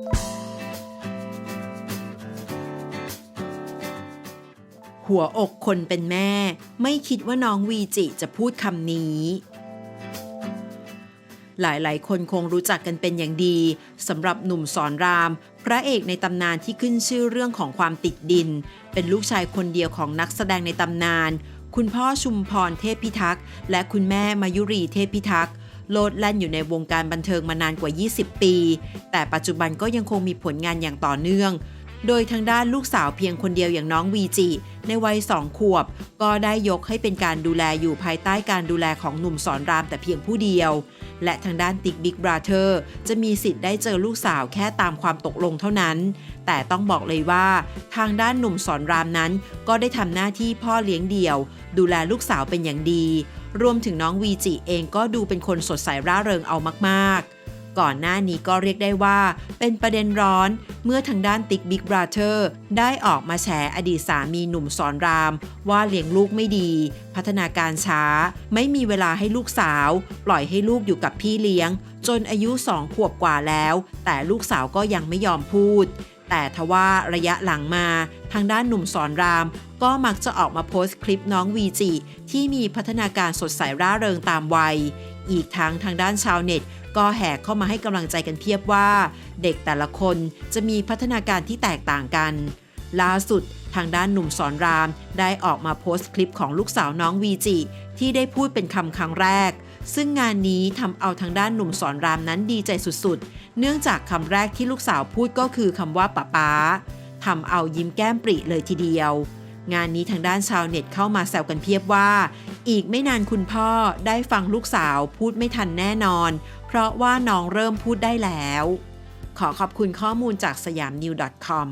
หัวอกคนเป็นแม่ ไม่คิดว่าน้องวีจิจะพูดคำนี้ หลายๆ คนคงรู้จักกันเป็นอย่างดีสำหรับหนุ่มสอนราม พระเอกในตำนานที่ขึ้นชื่อเรื่องของความติดดิน เป็นลูกชายคนเดียวของนักแสดงในตำนาน คุณพ่อชุมพรเทพพิทักษ์ และคุณแม่มายุรีเทพพิทักษ์ โลดแล่นอยู่ในวงการบันเทิงมานานกว่า 20 ปี แต่ปัจจุบันก็ยังคงมีผลงานอย่างต่อเนื่อง โดยทางด้านลูกสาวเพียงคนเดียวอย่างน้องวีจิ ในวัยสองขวบ ก็ได้ยกให้เป็นการดูแลอยู่ภายใต้การดูแลของหนุ่มสอนรามแต่เพียงผู้เดียว และทางด้านติ๊กบิ๊กบราเธอร์จะมีสิทธิ์ได้เจอลูกสาวแค่ตามความตกลงเท่านั้น แต่ต้องบอกเลยว่า ทางด้านหนุ่มสอนรามนั้น ก็ได้ทำหน้าที่พ่อเลี้ยงเดี่ยว ดูแลลูกสาวเป็นอย่างดี รวมถึงน้องวีจิเองก็ดูเป็นคนสดใสร่าเริงเอามากๆ ก่อนหน้านี้ก็เรียกได้ว่า เป็นประเด็นร้อนเมื่อทางด้านติ๊กบิ๊กบราเธอร์ได้ออกมาแฉอดีตสามีหนุ่มสอนราม ว่าเลี้ยงลูกไม่ดี พัฒนาการช้า ไม่มีเวลาให้ลูกสาว ปล่อยให้ลูกอยู่กับพี่เลี้ยง จนอายุสองขวบกว่าแล้ว แต่ลูกสาวก็ยังไม่ยอมพูด แต่ทว่าระยะหลังมาทางด้านหนุ่มสอนราม ก็มักจะออกมาโพสต์คลิปน้องวีจิ ที่มีพัฒนาการสดใสร่าเริงตามวัย อีกทั้งทางด้านชาวเน็ต ก็แห่เข้ามาให้กำลังใจกันเพียบว่า เด็กแต่ละคนจะมีพัฒนาการที่แตกต่างกัน ล่าสุดทางด้านหนุ่มสอนรามได้ออกมาโพสต์คลิปของลูกสาวน้องวีจิ ที่ได้พูดเป็นคำครั้งแรก ซึ่งงานนี้ทำเอาทางด้านหนุ่มสอนรามนั้นดีใจสุดๆ เนื่องจากคำแรกที่ลูกสาวพูดก็คือคำว่าป๊าป๊าทำเอายิ้มแก้มปริเลยทีเดียว งานนี้ทางด้านชาวเน็ตเข้ามาแซวกันเพียบว่า อีกไม่นานคุณพ่อได้ฟังลูกสาวพูดไม่ทันแน่นอน เพราะว่าน้องเริ่มพูดได้แล้ว ขอขอบคุณข้อมูลจากสยามนิว .com